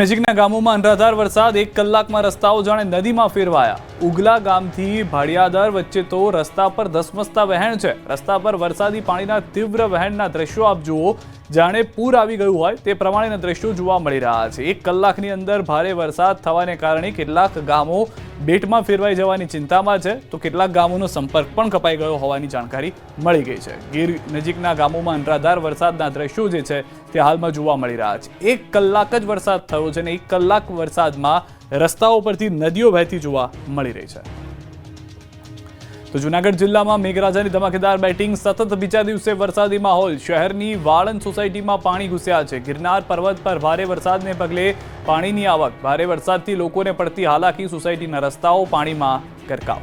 નજીકના ગામોમાં અનરાધાર વરસાદ, એક કલાકમાં રસ્તાઓ જાણે નદીમાં ફેરવાયા. ઉગલા ગામથી ભાડિયાદર વચ્ચે તો રસ્તા પર ધસમસતા વહેણ છે. રસ્તા પર વરસાદી પાણીના તીવ્ર વહેણના દ્રશ્યો આપ જુઓ. જાણે પૂર આવી ગયું હોય તે પ્રમાણેના દ્રશ્યો જોવા મળી રહ્યા છે. એક કલાકની અંદર ભારે વરસાદ થવાને કારણે કેટલાક ગામો બેટમાં ફેરવાઈ જવાની ચિંતામાં છે, તો કેટલાક ગામોનો સંપર્ક પણ કપાઈ ગયો હોવાની જાણકારી મળી ગઈ છે. ગીર નજીકના ગામોમાં અનરાધાર વરસાદના દ્રશ્યો જે છે, તે હાલમાં જોવા મળી રહ્યા છે. એક કલાક જ વરસાદ થયો છે અને એક કલાક વરસાદમાં રસ્તાઓ પરથી નદીઓ વહેતી જોવા મળી રહી છે. તો જુનાગઢ જિલ્લામાં મેઘરાજાની ધમાકેદાર બેટિંગ સતત બીજા દિવસે વરસાદી માહોલ. શહેરની વાળંદ સોસાયટીમાં પાણી ઘૂસ્યા છે. ગિરનાર પર્વત પર ભારે વરસાદને પગલે પાણીની આવક. ભારે વરસાદથી લોકોને પડતી હાલાકી, સોસાયટીના રસ્તાઓ પાણીમાં ગરકાવ.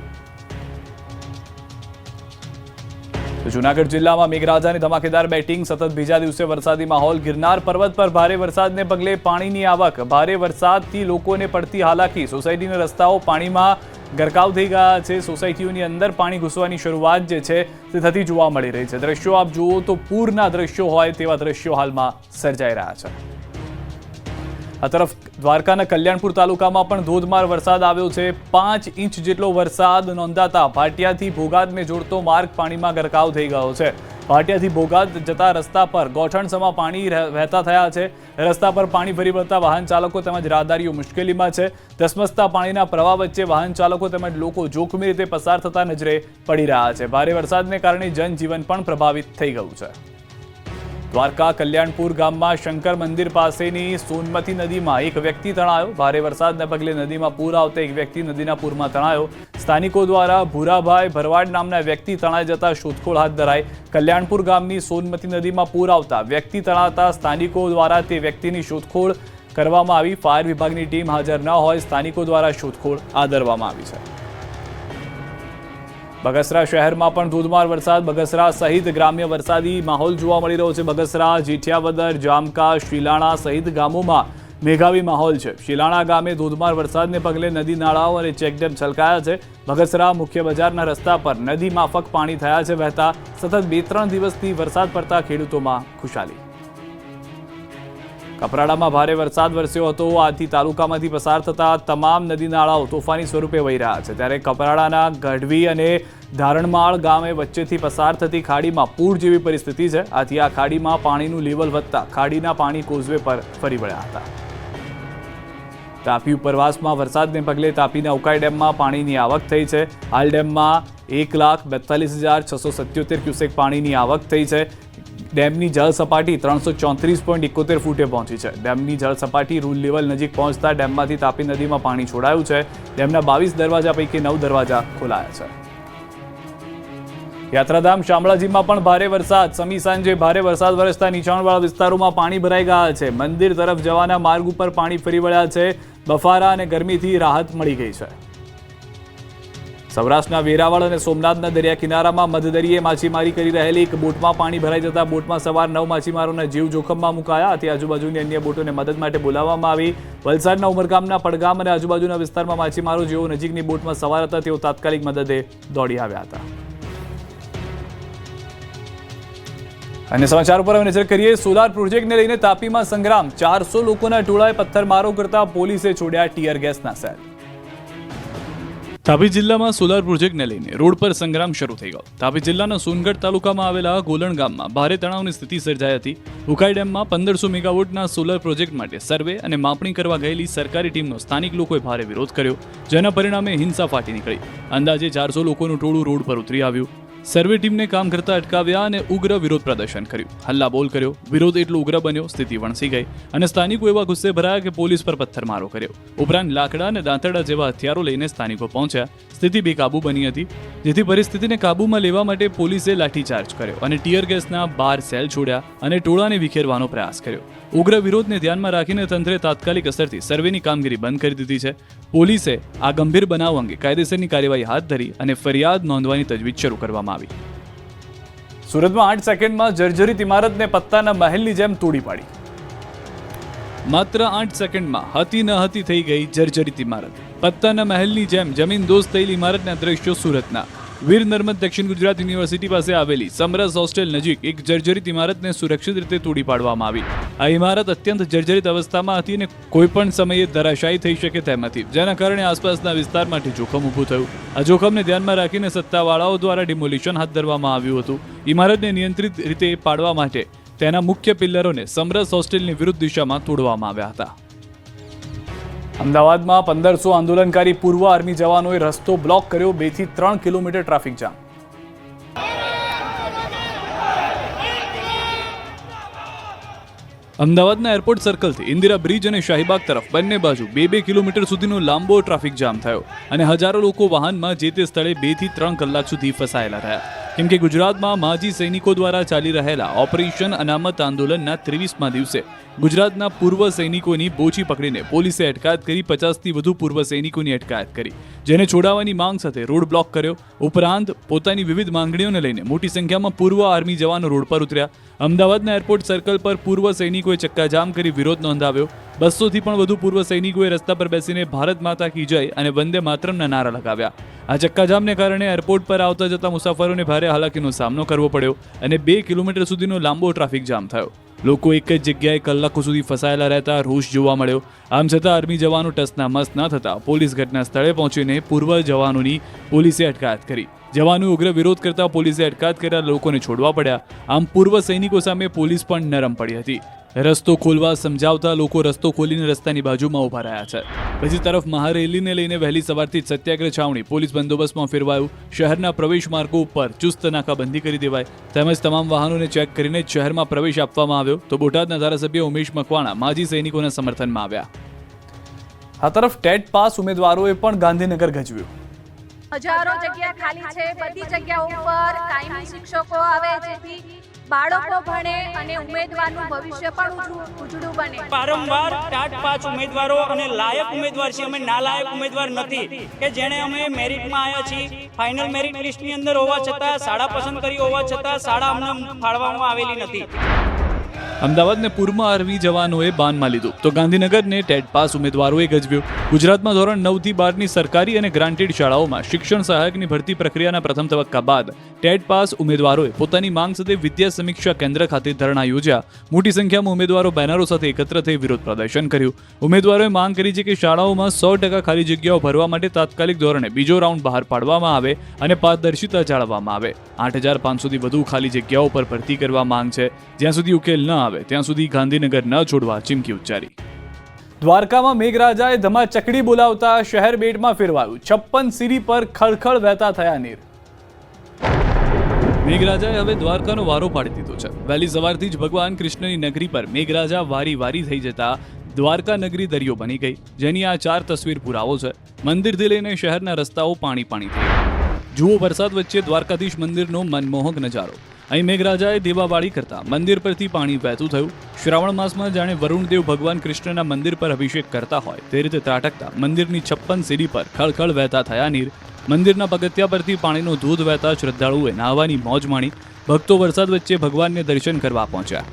તો જુનાગઢ જિલ્લામાં મેઘરાજાની ધમાકેદાર બેટિંગ સતત બીજા દિવસે વરસાદી માહોલ. ગિરનાર પર્વત પર ભારે વરસાદને પગલે પાણીની આવક. ભારે વરસાદથી લોકોને પડતી હાલાકી, સોસાયટીના રસ્તાઓ પાણીમાં ગરકાવ થઈ ગયા છે. સોસાયટીઓની અંદર પાણી ઘૂસવાની શરૂઆત જે છે તે થતી જોવા મળી રહી છે. દ્રશ્યો આપ જુઓ તો પૂરના દ્રશ્યો હોય તેવા દ્રશ્યો હાલમાં સર્જાઈ રહ્યા છે. આ તરફ દ્વારકાના કલ્યાણપુર તાલુકામાં પણ ધોધમાર વરસાદ આવ્યો છે. પાંચ ઇંચ જેટલો વરસાદ નોંધાતા ભાટિયાથી ભોગાદને જોડતો માર્ગ પાણીમાં ગરકાવ થઈ ગયો છે. ભાટિયાથી ભોગાત જતા રસ્તા પર ગોઠણસમાં પાણી વહેતા થયા છે. રસ્તા પર પાણી ફરી વળતા વાહન ચાલકો તેમજ રાહદારીઓ મુશ્કેલીમાં છે. ધસમસતા પાણીના પ્રવાહ વચ્ચે વાહન ચાલકો તેમજ લોકો જોખમી રીતે પસાર થતા નજરે પડી રહ્યા છે. ભારે વરસાદને કારણે જનજીવન પણ પ્રભાવિત થઈ ગયું છે. દ્વારકા કલ્યાણપુર ગામમાં શંકર મંદિર પાસેની સોનમતી નદીમાં એક વ્યક્તિ તણાયો. ભારે વરસાદને પગલે નદીમાં પૂર આવતા એક વ્યક્તિ નદીના પૂરમાં તણાયો. સ્થાનિકો દ્વારા ભૂરાભાઈ ભરવાડ નામના વ્યક્તિ તણાઈ જતા શોધખોળ હાથ ધરાઈ. કલ્યાણપુર ગામની સોનમતી નદીમાં પૂર આવતા વ્યક્તિ તણાતા સ્થાનિકો દ્વારા તે વ્યક્તિની શોધખોળ કરવામાં આવી. ફાયર વિભાગની ટીમ હાજર ન હોય સ્થાનિકો દ્વારા શોધખોળ આદરવામાં આવી છે. બગસરા શહેરમાં પણ ધોધમાર વરસાદ. બગસરા સહિત ગ્રામ્ય વરસાદી માહોલ જોવા મળી રહ્યો છે. બગસરા, જીઠિયાવદર, જામકા, શિલાણા સહિત ગામોમાં મેઘાવી માહોલ છે. શિલાણા ગામે ધોધમાર વરસાદને પગલે નદી નાળાઓ અને ચેકડેમ છલકાયા છે. ભગસરા મુખ્ય બજારના રસ્તા પર નદી માફક પાણી થયા છે વહેતા સતત બે ત્રણ દિવસથી વરસાદ પડતા ખેડૂતોમાં ખુશાલી. કપરાડામાં ભારે વરસાદ વરસ્યો હતો. આથી તાલુકામાંથી પસાર થતા તમામ નદી નાળાઓ તોફાની સ્વરૂપે વહી રહ્યા છે. ત્યારે કપરાડાના ગઢવી અને ધારણમાળ ગામે વચ્ચેથી પસાર થતી ખાડીમાં પૂર જેવી પરિસ્થિતિ છે. આથી આ ખાડીમાં પાણીનું લેવલ વધતા ખાડીના પાણી કોઝવે પર ફરી વળ્યા હતા. તાપી ઉપરવાસમાં વરસાદને પગલે તાપીના ઉકાઈ ડેમમાં પાણીની આવક થઈ છે. હાલ ડેમમાં એક લાખ બેતાલીસ હજાર છસો સત્યોતેર ક્યુસેક પાણીની આવક થઈ છે. ડેમની જળ સપાટી ત્રણસો ચોત્રીસ પોઈન્ટ એકોતેર ફૂટે પહોંચી છે. ડેમની જળ સપાટી રૂલ લેવલ નજીક પહોંચતા ડેમમાંથી તાપી નદીમાં પાણી છોડાયું છે. ડેમના બાવીસ દરવાજા પૈકી નવ દરવાજા ખોલાયા છે. યાત્રાધામ શામળાજીમાં પણ ભારે વરસાદ. સમી સાંજે ભારે વરસાદ વરસતા નીચાણવાળા વિસ્તારોમાં પાણી ભરાઈ ગયા છે. મંદિર તરફ જવાના માર્ગ ઉપર પાણી ફરી વળ્યા છે. બફારા અને ગરમીથી રાહત મળી ગઈ છે. સૌરાષ્ટ્રના વેરાવળ અને સોમનાથના દરિયા કિનારામાં મધદરિયે માછીમારી કરી રહેલી એક બોટમાં પાણી ભરાઈ જતા બોટમાં સવાર નવ માછીમારોના જીવ જોખમમાં મુકાયા. હતી આજુબાજુની અન્ય બોટોને મદદ માટે બોલાવવામાં આવી. વલસાડના ઉમરગામના પડગામ અને આજુબાજુના વિસ્તારમાં માછીમારો જેઓ નજીકની બોટમાં સવાર હતા, તેઓ તાત્કાલિક મદદે દોડી આવ્યા હતા. અને સમાચાર ઉપર હવે નજર કરીએ. સોલાર પ્રોજેક્ટને લઈને તાપીમાં સંગ્રામ. ચારસો લોકોના ટોળાએ પથ્થરમારો કરતા પોલીસે છોડ્યા ટીયર ગેસના સેલ. તાપી જિલ્લામાં સોલાર પ્રોજેક્ટને લઈને રોડ પર સંગ્રામ શરૂ થઈ ગયો. તાપી જિલ્લાના સોનગઢ તાલુકામાં આવેલા ગોલણ ગામમાં ભારે તણાવની સ્થિતિ સર્જાઈ હતી. ઉકાઈ ડેમમાં પંદરસો મેગાવોટના સોલાર પ્રોજેક્ટ માટે સર્વે અને માપણી કરવા ગયેલી સરકારી ટીમનો સ્થાનિક લોકોએ ભારે વિરોધ કર્યો, જેના પરિણામે હિંસા ફાટી નીકળી. અંદાજે ચારસો લોકોનું ટોળું રોડ પર ઉતરી આવ્યું. સર્વે ટીમને કામ કરતા અટકાવ્યા અને ઉગ્ર વિરોધ પ્રદર્શન કર્યું. હલ્લા બોલ કર્યો. વિરોધ એટલો ઉગ્ર બન્યો, સ્થિતિ વણસી ગઈ અને સ્થાનિકો એવા ગુસ્સે ભરાયા કે પોલીસ પર પથ્થરમારો કર્યો. ઉપરાંત લાકડા અને દાંતડા જેવા હથિયારો લઈને સ્થાનિકો પહોંચ્યા. સ્થિતિ બેકાબુ બની હતી, જેથી પરિસ્થિતિને કાબૂમાં લેવા માટે પોલીસે લાઠીચાર્જ કર્યો અને ટીયર ગેસના બાર સેલ છોડ્યા અને ટોળાને વિખેરવાનો પ્રયાસ કર્યો. ઉગ્ર વિરોધને ધ્યાનમાં રાખીને તંત્રે તાત્કાલિક અસરથી સર્વેની કામગીરી બંધ કરી દીધી છે. પોલીસે આ ગંભીર બનાવ અંગે કાયદેસરની કાર્યવાહી હાથ ધરી અને ફરિયાદ નોંધવાની તજવીજ શરૂ કરવામાં આવી. સુરતમાં આઠ સેકન્ડમાં જર્જરિત ઇમારતને પત્તાના મહેલની જેમ તોડી પાડી. માત્ર આઠ સેકન્ડમાં હતી ન હતી થઈ ગઈ જર્જરિત ઇમારત. પત્તાના મહેલની જેમ જમીન દોસ્ત થયેલી ઇમારતના દ્રશ્યો સુરતના. વીર નર્મદ દક્ષિણ ગુજરાત યુનિવર્સિટી પાસે આવેલી સમરસ હોસ્ટેલ નજીક એક જર્જરિત ઇમારતને સુરક્ષિત રીતે તોડી પાડવામાં આવી. આ ઇમારત અત્યંત જર્જરિત અવસ્થામાં હતી અને કોઈ પણ સમયે ધરાશાયી થઈ શકે તેમ હતી, જેના કારણે આસપાસના વિસ્તાર માટે જોખમ ઊભું થયું. આ જોખમને ધ્યાનમાં રાખીને સત્તાવાળાઓ દ્વારા ડિમોલિશન હાથ ધરવામાં આવ્યું હતું. ઇમારતને નિયંત્રિત રીતે પાડવા માટે તેના મુખ્ય પિલ્લરોને સમરસ હોસ્ટેલની વિરુદ્ધ દિશામાં તોડવામાં આવ્યા હતા. અમદાવાદમાં પંદરસો આંદોલનકારી પૂર્વ આર્મી જવાનોએ રસ્તો બ્લોક કર્યો બેથી ત્રણ કિલોમીટર ટ્રાફિક જામ. અમદાવાદના એરપોર્ટ સર્કલથી ઇન્દિરા બ્રિજ અને શાહીબાગ તરફ બંને બાજુ બે બે કિલોમીટર સુધીનો લાંબો ટ્રાફિક જામ થયો અને હજારો લોકો વાહનમાં જે તે સ્થળે બેથી ત્રણ કલાક સુધી ફસાયેલા રહ્યા. કેમ કે ગુજરાતમાં માજી સૈનિકો દ્વારા ચાલી રહેલા ઓપરેશન અનામત આંદોલનના ત્રેવીસમા દિવસે ગુજરાતના પૂર્વ સૈનિકોની બોચી પકડીને પોલીસે અટકાયત કરી, પચાસથી વધુ પૂર્વ સૈનિકોની અટકાયત કરી. જેને છોડાવવાની માંગ સાથે રોડ બ્લોક કર્યો. ઉપરાંત પોતાની વિવિધ માંગણીઓને લઈને મોટી સંખ્યામાં પૂર્વ આર્મી જવાનો રોડ પર ઉતર્યા. અમદાવાદના એરપોર્ટ સર્કલ પર પૂર્વ સૈનિકોએ ચક્કાજામ કરી વિરોધ નોંધાવ્યો. બસોથી પણ વધુ પૂર્વ સૈનિકોએ રસ્તા પર બેસીને ભારત માતા કી જય અને વંદે માતરમના નારા લગાવ્યા. આ ચક્કાજામને કારણે એરપોર્ટ પર આવતા જતા મુસાફરોને ભારે હાલાકીનો સામનો કરવો પડ્યો અને બે કિલોમીટર સુધીનો લાંબો ટ્રાફિક જામ થયો. લોકો એક જ જગ્યાએ કલાકો સુધી ફસાયેલા રહેતા રોષ જોવા મળ્યો. આમ છતાં આર્મી જવાનો ટસના મસ્ત ન થતા પોલીસ ઘટના સ્થળે પહોંચીને પૂર્વ જવાનોની પોલીસે અટકાયત કરી. જવાનોએ ઉગ્ર વિરોધ કરતા પોલીસે અટકાત કર્યા, લોકોને છોડવા પડ્યા. આમ પૂર્વ સૈનિકો સામે પોલીસ પણ નરમ પડી હતી. રસ્તો ખોલવા સમજાવતા લોકો રસ્તો ખોલીને રસ્તાની બાજુમાં ઊભા રહ્યા છે. બીજી તરફ મહારેલીને લઈને વહેલી સવારથી જ સત્યાગ્રહ છાવણી. પોલીસ બંદોબસ્તમાં ફેરવાયું. શહેરના પ્રવેશ માર્ગો ઉપર ચુસ્ત નાકાબંધી કરી દેવાય તેમજ તમામ વાહનોને ચેક કરીને જ શહેરમાં પ્રવેશ આપવામાં આવ્યો. તો બોટાદના ધારાસભ્ય ઉમેશ મકવાણા માજી સૈનિકોના સમર્થનમાં આવ્યા. આ તરફ ટેટ પાસ ઉમેદવારોએ પણ ગાંધીનગર ગજવ્યું. હજારો જગ્યા ખાલી છે, બધી જગ્યાઓ ઉપર કાયમી શિક્ષકો આવે, જેથી બાળકો ભણે અને ઉમેદવારનું ભવિષ્ય પણ ઉજળું બને. વારંવાર ટાટ પાંચ ઉમેદવારો અને લાયક ઉમેદવાર છે અમે નાલાયક ઉમેદવાર નથી કે જેણે અમે મેરિટમાં આવ્યા છીએ. ફાઇનલ મેરિટ લિસ્ટની અંદર હોવા છતાં, શાળા પસંદ કરી હોવા છતાં, શાળા અમને ફાળવામાં આવેલી નથી. અમદાવાદને પૂરમાં આર્મી જવાનોએ બાનમાં લીધું. તો ગાંધીનગરને ટેટ પાસ ઉમેદવારોએ ગજવ્યું. ગુજરાતમાં ધોરણ નવથી બારની સરકારી અને ગ્રાન્ટેડ શાળાઓમાં શિક્ષણ સહાયકની ભરતી પ્રક્રિયાના પ્રથમ તબક્કા બાદ ટેટ પાસ ઉમેદવારોએ પોતાની માંગ સાથે વિદ્યા સમીક્ષા કેન્દ્ર ખાતે ધરણા યોજ્યા. મોટી સંખ્યામાં ઉમેદવારો બેનરો સાથે એકત્ર થઈ વિરોધ પ્રદર્શન કર્યું. ઉમેદવારોએ માંગ કરી છે કે શાળાઓમાં સો ટકા ખાલી જગ્યાઓ ભરવા માટે તાત્કાલિક ધોરણે બીજો રાઉન્ડ બહાર પાડવામાં આવે અને પારદર્શિતા જાળવવામાં આવે. આઠ હજાર પાંચસોથી વધુ ખાલી જગ્યાઓ પર ભરતી કરવા માંગ છે. જ્યાં સુધી ઉકેલ ન આવે, ત્યાં સુધી ગાંધીનગર ન છોડવા ચીમકી ઉચ્ચારી. દ્વારકામાં મેઘરાજાએ ધમાચકડી બોલાવતા શહેર બેટમાં ફેરવાયું. છપ્પન સીરી પર ખળખળ વહેતા થયા નીર. મેઘરાજાએ હવે દ્વારકાનો વારો પાડી દીધો છે. વહેલી સવારથી જ ભગવાન કૃષ્ણની નગરી પર મેઘરાજા વારી વારી થઈ જતા દ્વારકા નગરી દરિયો બની ગઈ, જેની આ ચાર તસવીર પુરાવો છે. મંદિરથી લઈને શહેરના રસ્તાઓ પાણી પાણી થઈ. જુઓ વરસાદ વચ્ચે દ્વારકાધીશ મંદિરનો મનમોહક નજારો. અહીં મેઘરાજાએ દેવાવાળી કરતા મંદિર પરથી પાણી વહેતું થયું. શ્રાવણ માસમાં જાણે વરુણદેવ ભગવાન કૃષ્ણના મંદિર પર અભિષેક કરતા હોય, તે રીતે ત્રાટકતા મંદિરની છપ્પન સીડી પર ખળખળ વહેતા થયા નીર મંદિરના પગથિયા પરથી પાણીનો ધોધ વહેતા શ્રદ્ધાળુઓએ નાહવાની મોજ માણી ભક્તો વરસાદ વચ્ચે ભગવાનને દર્શન કરવા પહોંચ્યા.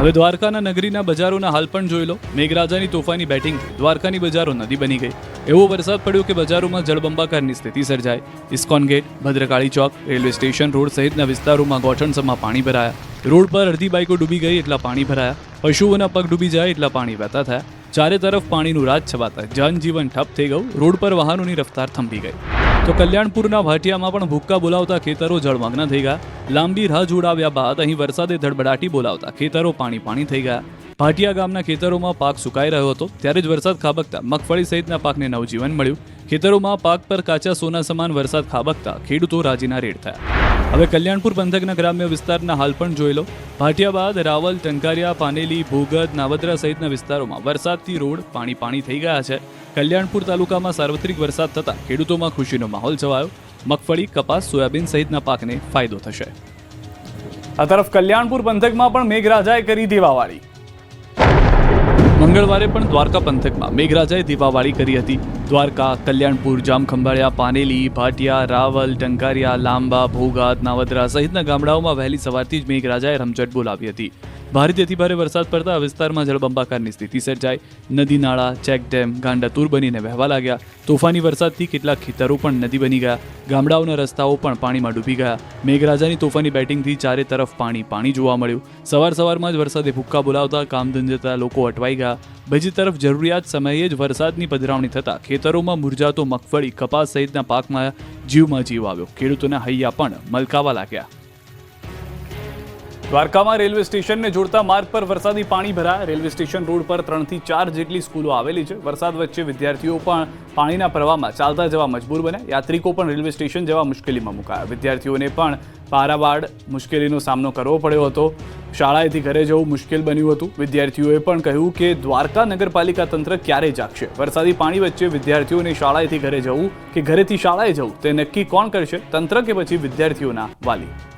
હવે દ્વારકાના નગરીના બજારોના હાલ પણ જોઈ લો. મેઘરાજાની તોફાની બેટિંગ દ્વારકાની બજારો નદી બની ગઈ. એવો વરસાદ પડ્યો કે બજારોમાં જળબંબાકારની સ્થિતિ સર્જાઈ. ઇસ્કોન ગેટ, ભદ્રકાળી ચોક, રેલવે સ્ટેશન રોડ સહિતના વિસ્તારોમાં ગોઠણસમાં પાણી ભરાયા. રોડ પર અડધી બાઇકો ડૂબી ગઈ એટલા પાણી ભરાયા. પશુઓના પગ ડૂબી જાય એટલા પાણી વહેતા થયા. ચારે તરફ પાણીનું રાજ છવાતા જનજીવન ઠપ થઈ ગયું. રોડ પર વાહનોની રફતાર થંભી ગઈ. તો કલ્યાણપુરના ભાટિયામાં પણ ભૂક્કા બોલાવતા ખેતરો જળમગ્ન થઈ ગયા. લાંબી રાહ જોડાવ્યા બાદ અહીં વરસાદે ધડબડાટી બોલાવતા ખેતરો પાણી પાણી થઈ ગયા. ભાટિયા ગામના ખેતરોમાં પાક સુકાઈ રહ્યો હતો, ત્યારે જ વરસાદ ખાબકતા મગફળી સહિતના પાકને નવજીવન મળ્યું. ખેતરોમાં પાક પર કાચા સોના સમાન વરસાદ ખાબકતા ખેડૂતો રાજીના રેડ થયા. હવે કલ્યાણપુર પંથકના ગ્રામ્ય વિસ્તારના હાલ પણ જોઈ લો. ભાટિયા બાદ રાવલ, ટંકારિયા, પાનેલી ભૂગત નાવદરા સહિતના વિસ્તારોમાં વરસાદથી રોડ પાણી પાણી થઈ ગયા છે. કલ્યાણપુર તાલુકામાં સાર્વત્રિક વરસાદ થતાં ખેડૂતોમાં ખુશીનો માહોલ છવાયો. મગફળી, કપાસ, સોયાબીન સહિતના પાકને ફાયદો થશે. આ તરફ કલ્યાણપુર પંથકમાં પણ મેઘરાજાએ કરી દેવાવાળી. મંગળવારે પણ દ્વારકા પંથકમાં મેઘરાજાએ દીપાવાળી કરી હતી. દ્વારકા, કલ્યાણપુર, જામખંભાળિયા, પાનેલી, ભાટિયા, રાવલ, ટંકારિયા, લાંબા ભોગાત નાવદરા સહિતના ગામડાઓમાં વહેલી સવારથી જ મેઘરાજાએ રમઝટ બોલાવી હતી. ભારેથી ભારે વરસાદ પડતા આ વિસ્તારમાં જળબંબાકારની સ્થિતિ સર્જાઈ. નદી, નાળા, ચેક ડેમ ગાંડાતુર બનીને વહેવા લાગ્યા. તોફાની વરસાદથી કેટલાક ખેતરો પણ નદી બની ગયા. ગામડાઓના રસ્તાઓ પણ પાણીમાં ડૂબી ગયા. મેઘરાજાની તોફાની બેટિંગથી ચારે તરફ પાણી પાણી જોવા મળ્યું. સવાર સવારમાં જ વરસાદે ભૂક્કા બોલાવતા કામ ધંધતા લોકો અટવાઈ ગયા. બીજી તરફ જરૂરિયાત સમયે જ વરસાદની પધરાવણી થતાં ખેતરોમાં મુરઝાતો, મગફળી, કપાસ સહિતના પાકમાં જીવમાં જીવ આવ્યો. ખેડૂતોના હૈયા પણ મલકાવા લાગ્યા. દ્વારકામાં રેલવે સ્ટેશનને જોડતા માર્ગ પર વરસાદી પાણી ભરાયા. રેલવે સ્ટેશન રોડ પર ત્રણથી ચાર જેટલી સ્કૂલો આવેલી છે. વરસાદ વચ્ચે વિદ્યાર્થીઓ પણ પાણીના પ્રવાહમાં ચાલતા જવા મજબૂર બન્યા. યાત્રિકો પણ રેલવે સ્ટેશન જવા મુશ્કેલીમાં મુકાયા. વિદ્યાર્થીઓને પણ પારાવાડ મુશ્કેલીનો સામનો કરવો પડ્યો હતો. શાળાએથી ઘરે જવું મુશ્કેલ બન્યું હતું. વિદ્યાર્થીઓએ પણ કહ્યું કે દ્વારકા નગરપાલિકા તંત્ર ક્યારે જાગશે. વરસાદી પાણી વચ્ચે વિદ્યાર્થીઓને શાળાએથી ઘરે જવું કે ઘરેથી શાળાએ જવું તે નક્કી કોણ કરશે? તંત્ર કે પછી વિદ્યાર્થીઓના વાલી?